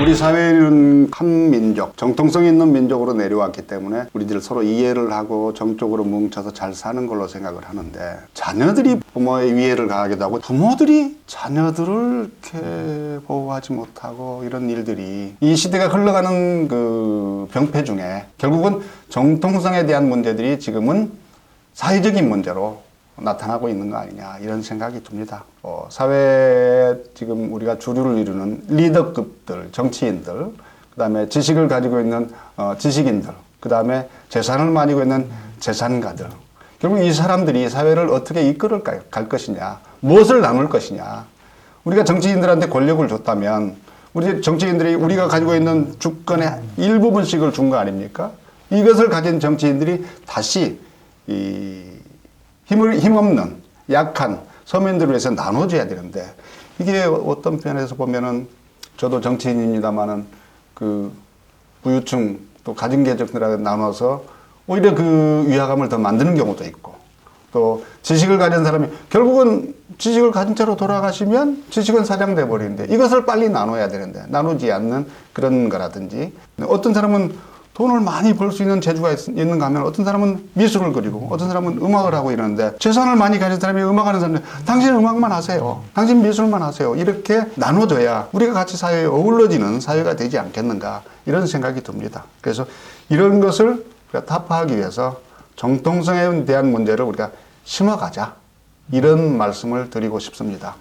우리 사회는 한 민족, 정통성 있는 민족으로 내려왔기 때문에 우리들 서로 이해를 하고 정적으로 뭉쳐서 잘 사는 걸로 생각을 하는데 자녀들이 부모의 위해를 가하기도 하고 부모들이 자녀들을 이렇게 보호하지 못하고 이런 일들이 이 시대가 흘러가는 그 병폐 중에 결국은 정통성에 대한 문제들이 지금은 사회적인 문제로 나타나고 있는 거 아니냐 이런 생각이 듭니다. 어, 사회 지금 우리가 주류를 이루는 리더급들, 정치인들, 그다음에 지식을 가지고 있는 어, 지식인들, 그다음에 재산을 가지고 있는 재산가들. 결국 이 사람들이 사회를 어떻게 이끌어 갈- 갈 것이냐, 무엇을 나눌 것이냐. 우리가 정치인들한테 권력을 줬다면 우리 정치인들이 우리가 가지고 있는 주권의 일부분씩을 준 거 아닙니까? 이것을 가진 정치인들이 다시 이 힘을 힘없는 약한 서민들을 위해서 나눠줘야 되는데 이게 어떤 편에서 보면은 저도 정치인입니다만은 그 부유층 또 가진 계층들하고 나눠서 오히려 그 위화감을 더 만드는 경우도 있고 또 지식을 가진 사람이 결국은 지식을 가진 채로 돌아가시면 지식은 사장돼 버리는데 이것을 빨리 나눠야 되는데 나누지 않는 그런 거라든지 어떤 사람은 돈을 많이 벌 수 있는 재주가 있, 있는가 하면 어떤 사람은 미술을 그리고 어떤 사람은 음악을 하고 이러는데 재산을 많이 가진 사람이 음악하는 사람들 당신 음악만 하세요. 당신 미술만 하세요. 이렇게 나눠줘야 우리가 같이 사회에 어울러지는 사회가 되지 않겠는가 이런 생각이 듭니다. 그래서 이런 것을 우리가 타파하기 위해서 정통성에 대한 문제를 우리가 심어가자. 이런 말씀을 드리고 싶습니다.